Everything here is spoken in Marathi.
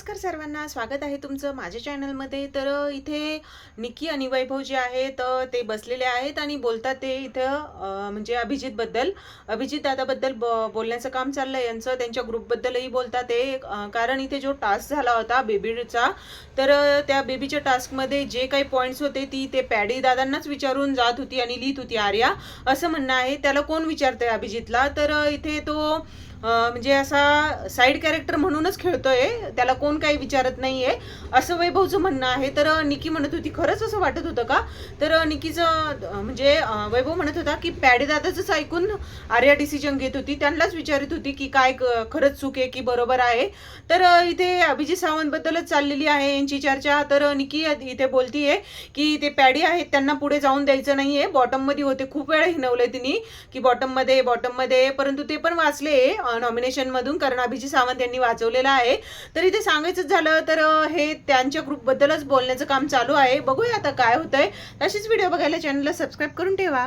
नमस्कार सर्वांना स्वागत आहे तुमचं माझ्या चॅनलमध्ये. तर इथे निकी आणि वैभव जे आहेत ते बसलेले आहेत आणि बोलतात ते इथं म्हणजे अभिजितबद्दल अभिजित दादाबद्दल ब बोलण्याचं काम चाललं आहे यांचं. त्यांच्या ग्रुपबद्दलही बोलतात ते. कारण इथे जो टास्क झाला होता बेबीचा तर त्या बेबीच्या टास्कमध्ये जे काही पॉईंट्स होते ती ते पॅडी दादांनाच विचारून जात होती आणि लिहित होती आर्या. असं म्हणणं आहे. त्याला कोण विचारतंय अभिजितला? तर इथे तो म्हणजे असा साईड कॅरेक्टर म्हणूनच खेळतोय त्याला कोण काही विचारत नाहीये. असं वैभवचं म्हणणं आहे. तर निकी म्हणत होती खरंच असं वाटत होतं का? तर निकीचं म्हणजे वैभव म्हणत होता की पॅडी दादाच ऐकून आर्या डिसिजन घेत होती. त्यांनाच विचारत होती की काय खरंच चूक आहे की बरोबर आहे. तर इथे अभिजित सावंत बद्दलच चाललेली आहे यांची चर्चा. तर निकी इथे बोलतीये की ते पॅडी आहेत त्यांना पुढे जाऊन द्यायचं नाहीये. बॉटममध्ये होते. खूप वेळा हिनवलंय तिने की बॉटममध्ये बॉटममध्ये. परंतु ते पण वाचले. नॉमिनेशनमधून कारण अभिजित सावंत यांनी वाचवलेला आहे. तर इथे सांगायचं झालं तर हे त्यांच्या ग्रुपबद्दलच बोलण्याचं काम चालू आहे. बघूया आता काय होतंय. तशीच व्हिडिओ बघायला चॅनलला सबस्क्राईब करून ठेवा.